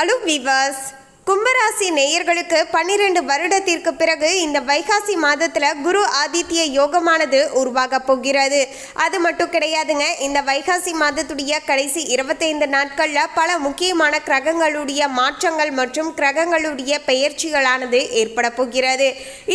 Hello விவாஸ் கும்பராசி நேயர்களுக்கு பன்னிரண்டு வருடத்திற்கு பிறகு இந்த வைகாசி மாதத்தில் குரு ஆதித்ய யோகமானது உருவாக போகிறது. அது மட்டும் கிடையாதுங்க இந்த வைகாசி மாதத்துடைய கடைசி இருபத்தைந்து நாட்களில் பல முக்கியமான கிரகங்களுடைய மாற்றங்கள் மற்றும் கிரகங்களுடைய பெயர்ச்சிகளானது ஏற்பட போகிறது.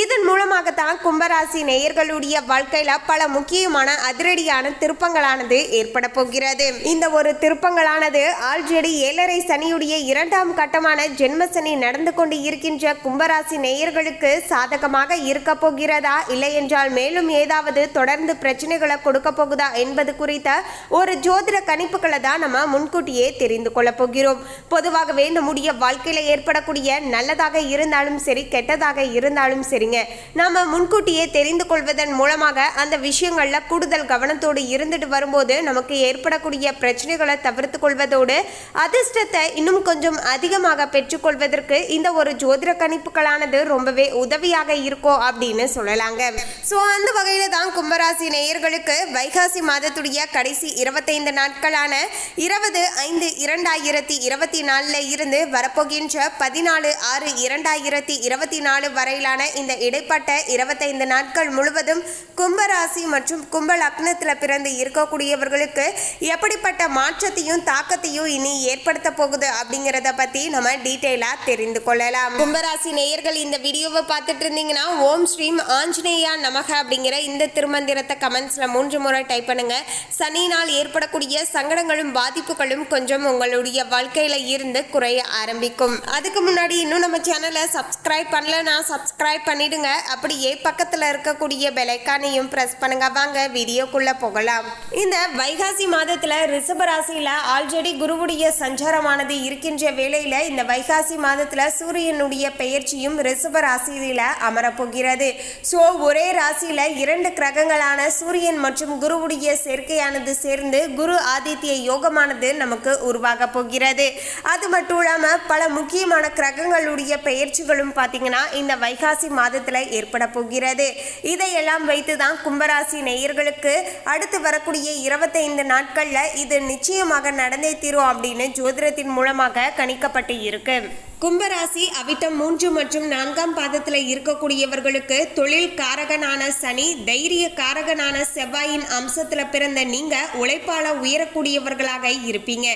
இதன் மூலமாகத்தான் கும்பராசி நேயர்களுடைய வாழ்க்கையில் பல முக்கியமான அதிரடியான திருப்பங்களானது ஏற்பட போகிறது. இந்த ஒரு திருப்பங்களானது ஆல்ரெடி ஏழரை சனியுடைய இரண்டாம் கட்டமான ஜென்மசனி நடந்து கொண்டு இருக்கின்ற கும்பராசி நேயர்களுக்கு சாதகமாக இருக்க போகிறதா? இல்லை என்றால் மேலும் ஏதாவது தொடர்ந்து பிரச்சனைகளை கொடுக்க போகுதா என்பது குறித்த ஒரு ஜோதிட கணிப்புகளை தான் நம்ம முன்கூட்டியே தெரிந்து கொள்ள போகிறோம். பொதுவாகவே நம்முடைய வாழ்க்கையில ஏற்படக்கூடிய நல்லதாக இருந்தாலும் சரி கெட்டதாக இருந்தாலும் சரிங்க. நாம முன்கூட்டியே தெரிந்து கொள்வதன் மூலமாக அந்த விஷயங்கள்ல கூடுதல் கவனத்தோடு இருந்துட்டு வரும்போது நமக்கு ஏற்படக்கூடிய பிரச்சனைகளை தவிர்த்து கொள்வதோடு அதிர்ஷ்டத்தை இன்னும் கொஞ்சம் அதிகமாக பெற்றுக்கொள்வதற்கு இந்த ஒரு ஜோதிட கணிப்புகளானது ரொம்பவே உதவியாக இருக்கும் அப்படின்னு சொல்லலாங்க. ஸோ அந்த வகையில தான் கும்பராசி நேயர்களுக்கு வைகாசி மாதத்துடைய கடைசி இருபத்தைந்து நாட்களான இருபது ஐந்து இரண்டாயிரத்தி இருபத்தி நாலுல இருந்து வரப்போகின்ற பதினாலு ஆறு இரண்டாயிரத்தி இருபத்தி நாலு வரையிலான இந்த இடைப்பட்ட இருபத்தைந்து நாட்கள் முழுவதும் கும்பராசி மற்றும் கும்ப லக்னத்தில் பிறந்து இருக்கக்கூடியவர்களுக்கு எப்படிப்பட்ட மாற்றத்தையும் தாக்கத்தையும் இனி ஏற்படுத்த போகுது அப்படிங்கிறத பத்தி நம்ம டீட்டெயிலா தெரிந்து கொள்ளலாம் கும்பராசி நேயர்கள் இந்த வீடியோவை பார்த்துட்டு இருந்தீங்கன்னா ஓம் ஸ்ரீம் ஆஞ்சநேயா நமக அப்படிங்கிற இந்த திருமந்திரத்தை கமெண்ட்ஸ்ல மூன்று முறை டைப் பண்ணுங்க. சனியினால் ஏற்படக்கூடிய சங்கடங்களும் பாதிப்புகளும் கொஞ்சம் உங்களுடைய வாழ்க்கையில இருந்து குறைய ஆரம்பிக்கும். அதுக்கு முன்னாடி இன்னும் நம்ம சேனலை சப்ஸ்கிரைப் பண்ணலன்னா சப்ஸ்கிரைப் பண்ணிடுங்க. அப்படியே பக்கத்துல இருக்கக்கூடிய பெலைக்கானையும் பிரஸ் பண்ணுங்க. வாங்க வீடியோக்குள்ள போகலாம். இந்த வைகாசி மாதத்துல ரிசபராசியில ஆல்ரெடி குருவுடைய சஞ்சாரமானது இருக்கின்ற வேளையில இந்த வைகாசி மாதத்துல சூரியனுடைய பெயர்ச்சியும் ரிஷப ராசியில அமரப்போகிறது. ஸோ ஒரே ராசியில இரண்டு கிரகங்களான சூரியன் மற்றும் குருவுடைய சேர்க்கையானது சேர்ந்து குரு ஆதித்ய யோகமானது நமக்கு உருவாக போகிறது. அது மட்டும் இல்லாமல் பல முக்கியமான கிரகங்களுடைய பெயர்ச்சிகளும் பார்த்தீங்கன்னா இந்த வைகாசி மாதத்துல ஏற்பட போகிறது. இதையெல்லாம் வைத்து தான் கும்பராசி நேயர்களுக்கு அடுத்து வரக்கூடிய இருபத்தைந்து நாட்கள்ல இது நிச்சயமாக நடந்தே தீரும் அப்படின்னு ஜோதிடத்தின் மூலமாக கணிக்கப்பட்டு இருக்கு. கும்பராசி அவிட்டம் மூன்று மற்றும் நான்காம் பாதத்தில் இருக்கக்கூடியவர்களுக்கு தொழில் காரகனான சனி தைரிய காரகனான செவ்வாயின் அம்சத்தில் பிறந்த நீங்க உழைப்பால உயரக்கூடியவர்களாக இருப்பீங்க.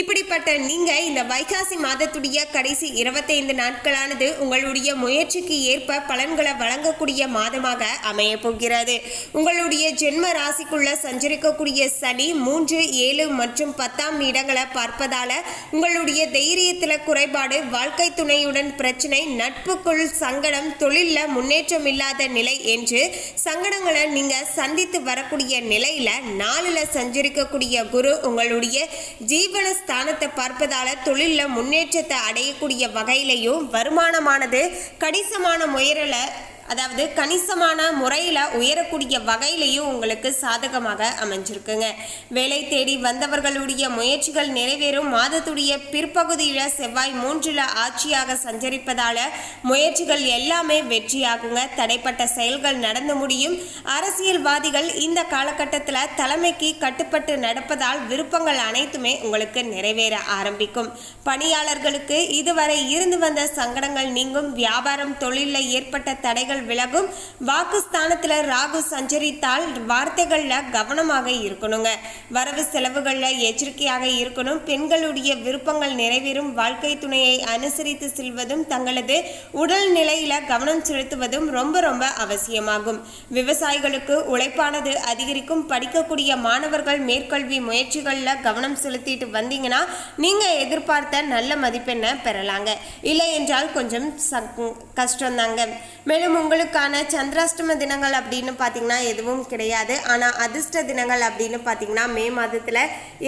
இப்படிப்பட்ட நீங்க இந்த வைகாசி மாதத்துடைய கடைசி இருபத்தைந்து நாட்களானது உங்களுடைய முயற்சிக்கு ஏற்ப பலன்களை வழங்கக்கூடிய மாதமாக அமைய போகிறது. உங்களுடைய ஜென்ம ராசிக்குள்ள சஞ்சரிக்கக்கூடிய சனி மூன்று ஏழு மற்றும் பத்தாம் இடங்களை பார்ப்பதால உங்களுடைய தைரியத்தில் குறைபாடு வாழ்க்கை துணையுடன் பிரச்சனை நட்புக்குள் சங்கடம் தொழிலில் முன்னேற்றம் இல்லாத நிலை என்று சங்கடங்களை நீங்க சந்தித்து வரக்கூடிய நிலையில நாளில் சஞ்சரிக்கக்கூடிய குரு உங்களுடைய ஜீவன ஸ்தானத்தை பார்ப்பதால தொழிலில் முன்னேற்றத்தை அடையக்கூடிய வகையிலையும் வருமானமானது கணிசமான முயறலை அதாவது கணிசமான முறையில் உயரக்கூடிய வகையிலையும் உங்களுக்கு சாதகமாக அமைஞ்சிருக்குங்க. வேலை தேடி வந்தவர்களுடைய முயற்சிகள் நிறைவேறும். மாதத்துடைய பிற்பகுதியில் செவ்வாய் மூன்றில் ஆட்சியாக சஞ்சரிப்பதால் முயற்சிகள் எல்லாமே வெற்றியாகுங்க. தடைப்பட்ட செயல்கள் நடந்து முடியும். அரசியல்வாதிகள் இந்த காலகட்டத்தில் தலைமைக்கு கட்டுப்பட்டு நடப்பதால் விருப்பங்கள் அனைத்துமே உங்களுக்கு நிறைவேற ஆரம்பிக்கும். பணியாளர்களுக்கு இதுவரை இருந்து வந்த சங்கடங்கள் நீங்கும். வியாபாரம் தொழிலில் ஏற்பட்ட தடைகள் விலகும். வாக்குஸ்தானத்தில் ராகு சஞ்சரித்தால் வார்த்தைகளில் கவனமாக இருக்கணுங்க. வரவு செலவுகளில் எச்சரிக்கையாக இருக்கணும். பெண்களுடைய விருப்பங்கள் நிறைவேறும். வாழ்க்கை துணையை அனுசரித்து செல்வதும் தங்களது உடல் நிலையில கவனம் செலுத்துவதும் ரொம்ப ரொம்ப அவசியமாகும். விவசாயிகளுக்கு உழைப்பானது அதிகரிக்கும். படிக்கக்கூடிய மாணவர்கள் மேற்கல்வி முயற்சிகளில் கவனம் செலுத்திட்டு வந்தீங்கன்னா நீங்கள் எதிர்பார்த்த நல்ல மதிப்பெண்ணை பெறலாங்க. இல்லை என்றால் கொஞ்சம் கஷ்டம்தாங்க. மேலும் உங்களுக்கான சந்திராஷ்டம தினங்கள் அப்படின்னு பார்த்தீங்கன்னா எதுவும் கிடையாது. ஆனால் அதிர்ஷ்ட தினங்கள் அப்படின்னு பார்த்தீங்கன்னா மே மாதத்தில்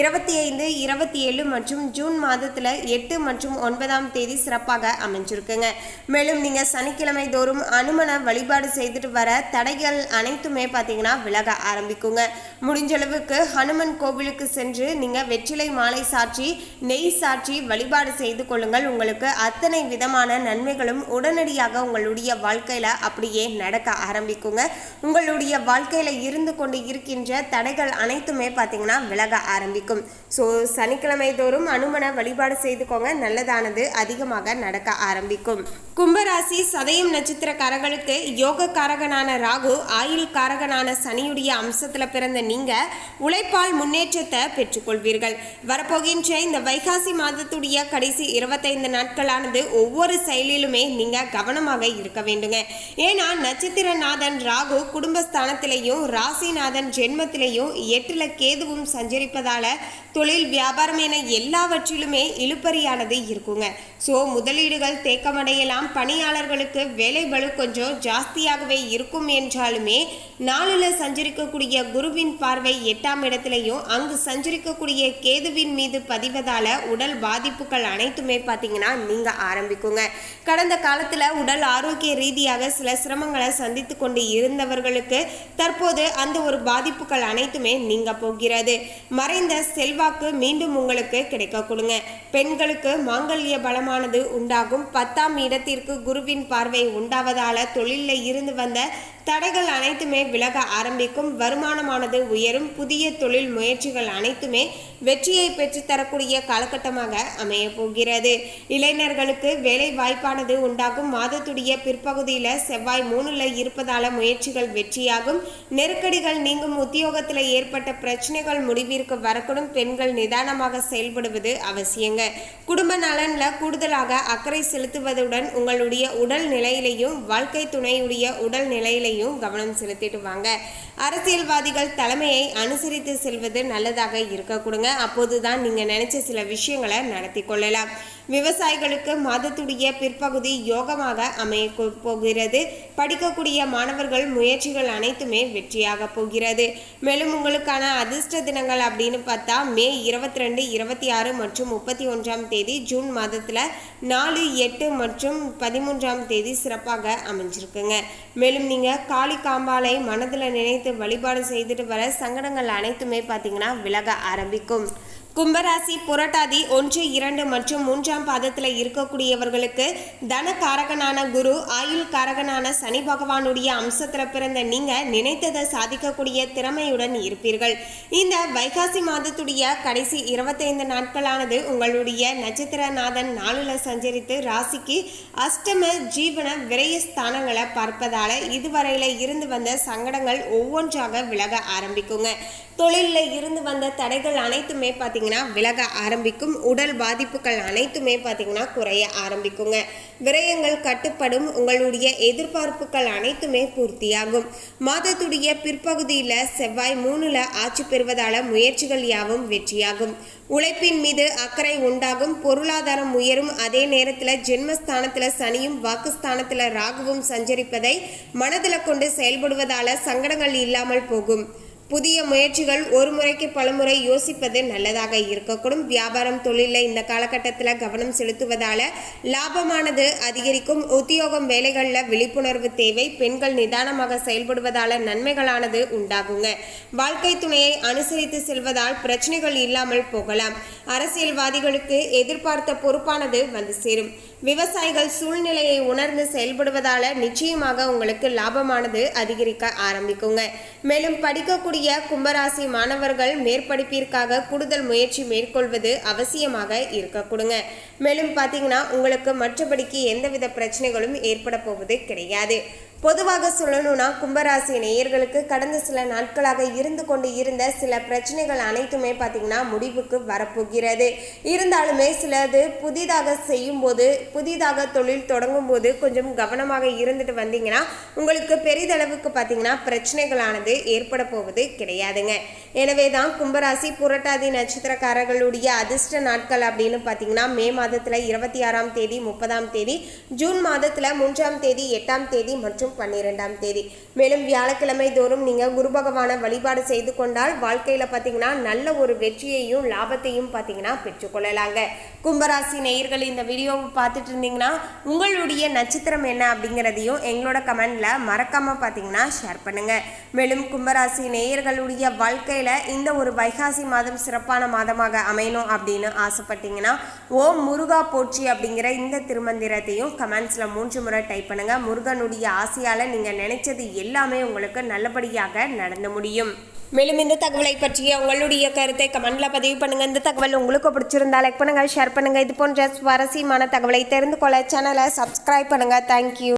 இருபத்தி ஐந்து இருபத்தி ஏழு மற்றும் ஜூன் மாதத்தில் எட்டு மற்றும் ஒன்பதாம் தேதி சிறப்பாக அமைஞ்சிருக்குங்க. மேலும் நீங்கள் சனிக்கிழமை தோறும் அனுமன வழிபாடு செய்துட்டு வர தடைகள் அனைத்துமே பார்த்தீங்கன்னா விலக ஆரம்பிக்குங்க. முடிஞ்சளவுக்கு ஹனுமன் கோவிலுக்கு சென்று நீங்கள் வெற்றிலை மாலை சாற்றி நெய் சாற்றி வழிபாடு செய்து கொள்ளுங்கள். உங்களுக்கு அத்தனை விதமான நன்மைகளும் உடனடியாக உங்களுடைய வாழ்க்கை வாழ்க்கையில் அப்படியே நடக்க ஆரம்பிக்குங்க. உங்களுடைய வாழ்க்கையில் இருந்து கொண்டு இருக்கின்ற தடைகள் அனைத்துமே பார்த்திங்கன்னா விலக ஆரம்பிக்கும். ஸோ சனிக்கிழமை தோறும் அனுமனை வழிபாடு செய்துக்கோங்க. நல்லதானது அதிகமாக நடக்க ஆரம்பிக்கும். கும்பராசி சதயம் நட்சத்திரக்காரர்களுக்கு யோக காரகனான ராகு ஆயுள் காரகனான சனியுடைய அம்சத்தில் பிறந்த நீங்க உழைப்பால் முன்னேற்றத்தை பெற்றுக்கொள்வீர்கள். வரப்போகின்ற இந்த வைகாசி மாதத்துடைய கடைசி இருபத்தைந்து நாட்களானது ஒவ்வொரு செயலிலுமே நீங்க கவனமாக இருக்க வேண்டுங்க. ஏன்னா நட்சத்திரநாதன் ராகு குடும்பஸ்தானத்திலையும் ராசிநாதன் ஜென்மத்திலையும் எட்டுல கேதுவும் சஞ்சரிப்பதால தொழில் வியாபாரம் என எல்லாவற்றிலுமே இழுப்பறியானது இருக்குங்க. ஸோ முதலீடுகள் தேக்கமடையலாம். பணியாளர்களுக்கு வேலை பளு கொஞ்சம் ஜாஸ்தியாகவே இருக்கும் என்றாலுமே நாளில் சஞ்சரிக்கக்கூடிய குருவின் பார்வை எட்டாம் இடத்துலையும் அங்கு சஞ்சரிக்கக்கூடிய கேதுவின் மீது பதிவதால உடல் பாதிப்புகள் அனைத்துமே பார்த்தீங்கன்னா நீங்கள் ஆரம்பிக்குங்க. கடந்த காலத்தில் உடல் ஆரோக்கிய ரீதியாக சில சிரமங்களை சந்தித்து கொண்டு இருந்தவர்களுக்கு தற்போது அந்த ஒரு பாதிப்புகள் அனைத்துமே நீங்க போகிறது. மறைந்த செல்வாக்கு மீண்டும் உங்களுக்கு கிடைக்க கொடுங்க. பெண்களுக்கு மாங்கல்ய பலமானது உண்டாகும். பத்தாம் இடத்திற்கு குருவின் பார்வை உண்டாவதால தொழிலில் இருந்து வந்த தடைகள் அனைத்துமே விலக ஆரம்பிக்கும். வருமானமானது உயரும். புதிய தொழில் முயற்சிகள் அனைத்துமே வெற்றியை பெற்றுத்தரக்கூடிய காலகட்டமாக அமைய போகிறது. இளைஞர்களுக்கு வேலை வாய்ப்பானது உண்டாகும். மாதத்துடைய பிற்பகுதியில் செவ்வாய் மூணுல இருப்பதால முயற்சிகள் வெற்றியாகும். நெருக்கடிகள் நீங்கும். உத்தியோகத்தில் ஏற்பட்ட பிரச்சனைகள் முடிவிற்கு வரக்கூடும். பெண்கள் நிதானமாக செயல்படுவது அவசியங்க. குடும்ப நலன்ல கூடுதலாக அக்கறை செலுத்துவதுடன் உங்களுடைய உடல் நிலையிலையும் வாழ்க்கை துணையுடைய உடல் நிலையிலையும் கவனம் செலுத்திட்டு வாங்க. அரசியல்வாதிகள் தலைமையை அனுசரித்து செல்வது நல்லதாக இருக்க கொடுங்க அப்போதுதான் நீங்க நினைச்ச சில விஷயங்களை நடத்தி கொள்ளலாம். விவசாயிகளுக்கு மாதத்துடைய பிற்பகுதி யோகமாக அமைய போகிறது படிக்கக்கூடிய மாணவர்கள் முயற்சிகள் அனைத்துமே வெற்றியாக போகிறது. மேலும் உங்களுக்கான அதிர்ஷ்ட தினங்கள் அப்படின்னு பார்த்தா மே இருபத்தி ரெண்டு இருபத்தி ஆறு மற்றும் முப்பத்தி ஒன்றாம் தேதி ஜூன் மாதத்தில் நாலு எட்டு மற்றும் பதிமூன்றாம் தேதி சிறப்பாக அமைஞ்சிருக்குங்க. மேலும் நீங்கள் காளி காம்பாலை மனதில் நினைத்து வழிபாடு செய்துட்டு வர சங்கடங்கள் அனைத்துமே பார்த்தீங்கன்னா விலக ஆரம்பிக்கும். கும்பராசி புரட்டாதி ஒன்று இரண்டு மற்றும் மூன்றாம் பாதத்தில் இருக்கக்கூடியவர்களுக்கு தன காரகனான குரு ஆயுள் காரகனான சனி பகவானுடைய அம்சத்தில் பிறந்த நீங்க நினைத்ததை சாதிக்கக்கூடிய திறமையுடன் இருப்பீர்கள். இந்த வைகாசி மாதத்துடைய கடைசி இருபத்தைந்து நாட்களானது உங்களுடைய நட்சத்திரநாதன் நாளில் சஞ்சரித்து ராசிக்கு அஷ்டம ஜீவன விரய ஸ்தானங்களை பார்ப்பதால இதுவரையில இருந்து வந்த சங்கடங்கள் ஒவ்வொன்றாக விலக ஆரம்பிக்குங்க. தொழிலில் இருந்து வந்த தடைகள் அனைத்துமே பார்த்தீங்கன்னா விலக ஆரம்பிக்கும். உடல் பாதிப்புகள் அனைத்துமே பார்த்தீங்கன்னா குறைய ஆரம்பிக்குங்க. விரயங்கள் கட்டுப்படும். உங்களுடைய எதிர்பார்ப்புகள் அனைத்துமே பூர்த்தியாகும். மாதத்துடைய பிற்பகுதியில் செவ்வாய் மூணுல ஆட்சி பெறுவதால முயற்சிகள் யாவும் வெற்றியாகும். உழைப்பின் மீது அக்கறை உண்டாகும். பொருளாதாரம் உயரும். அதே நேரத்தில் ஜென்மஸ்தானத்தில் சனியும் வாக்குஸ்தானத்தில் ராகுவும் சஞ்சரிப்பதை மனதில் கொண்டு செயல்படுவதால சங்கடங்கள் இல்லாமல் போகும். புதிய முயற்சிகள் ஒரு முறைக்கு பலமுறை யோசிப்பது நல்லதாக இருக்கக்கூடும். வியாபாரம் தொழிலில் இந்த காலகட்டத்தில் கவனம் செலுத்துவதால லாபமானது அதிகரிக்கும். உத்தியோகம் வேலைகளில் விழிப்புணர்வு தேவை. பெண்கள் நிதானமாக செயல்படுவதால நன்மைகளானது உண்டாகுங்க. வாழ்க்கை துணையை அனுசரித்து செல்வதால் பிரச்சனைகள் இல்லாமல் போகலாம். அரசியல்வாதிகளுக்கு எதிர்பார்த்த பொறுப்பானது வந்து சேரும். விவசாயிகள் சூழ்நிலையை உணர்ந்து செயல்படுவதால நிச்சயமாக உங்களுக்கு லாபமானது அதிகரிக்க ஆரம்பிக்குங்க. மேலும் படிக்கக்கூடிய கும்பராசி மாணவர்கள் மேற்படிப்பிற்காக கூடுதல் முயற்சி மேற்கொள்வது அவசியமாக இருக்க கொடுங்க. மேலும் பார்த்தீங்கன்னா உங்களுக்கு மற்றபடிக்கு எந்தவித பிரச்சனைகளும் ஏற்பட போவது கிடையாது. பொதுவாக சொல்லணும்னா கும்பராசி நேயர்களுக்கு கடந்த சில நாட்களாக இருந்து கொண்டு இருந்த சில பிரச்சனைகள் அனைத்துமே பார்த்தீங்கன்னா முடிவுக்கு வரப்போகிறது. இருந்தாலுமே சிலது புதிதாக செய்யும்போது புதிதாக தொழில் தொடங்கும் போது கொஞ்சம் கவனமாக இருந்துட்டு வந்தீங்கன்னா உங்களுக்கு பெரிதளவுக்கு பார்த்தீங்கன்னா பிரச்சனைகளானது ஏற்பட போவது கிடையாதுங்க. எனவே தான் கும்பராசி புரட்டாதி நட்சத்திரக்காரர்களுடைய அதிர்ஷ்ட நாட்கள் அப்படின்னு பார்த்தீங்கன்னா மே மாதத்தில் இருபத்தி ஆறாம் தேதி முப்பதாம் தேதி ஜூன் மாதத்தில் மூன்றாம் தேதி எட்டாம் தேதி மற்றும் பன்னிரெண்டாம் தேதி. மேலும் வியாழக்கிழமை தோறும் நீங்கள் குரு பகவானை வழிபாடு செய்து கொண்டால் வாழ்க்கையில் பார்த்தீங்கன்னா நல்ல ஒரு வெற்றியையும் லாபத்தையும் பார்த்தீங்கன்னா பெற்றுக்கொள்ளலாங்க கும்பராசி நேயர்கள் இந்த வீடியோவை பார்த்துட்டு இருந்தீங்கன்னா உங்களுடைய நட்சத்திரம் என்ன அப்படிங்கிறதையும் எங்களோட கமெண்டில் மறக்காமல் பார்த்தீங்கன்னா ஷேர் பண்ணுங்கள் மேலும் கும்பராசி நேயர்களுடைய வாழ்க்கையில் இந்த ஒரு வைகாசி மாதம் சிறப்பான மாதமாக அமையணும் அப்படின்னு ஆசைப்பட்டீங்கன்னா ஓம் முருகா போற்றி அப்படிங்கிற இந்த திருமந்திரத்தையும் கமெண்ட்ஸில் மூன்று முறை டைப் பண்ணுங்க. முருகனுடைய ஆசையால் நீங்கள் நினைச்சது எல்லாமே உங்களுக்கு நல்லபடியாக நடந்து முடியும். மேலும் இந்த தகவலை பற்றிய உங்களுடைய கருத்தை கமெண்ட்ல பதிவு பண்ணுங்க. இந்த தகவல் உங்களுக்கு பிடிச்சிருந்தா லைக் பண்ணுங்க ஷேர் பண்ணுங்க. இது போன்ற சுவாரஸ்யமான தகவலை தெரிந்து கொள்ள சேனலை சப்ஸ்கிரைப் பண்ணுங்க. தேங்க்யூ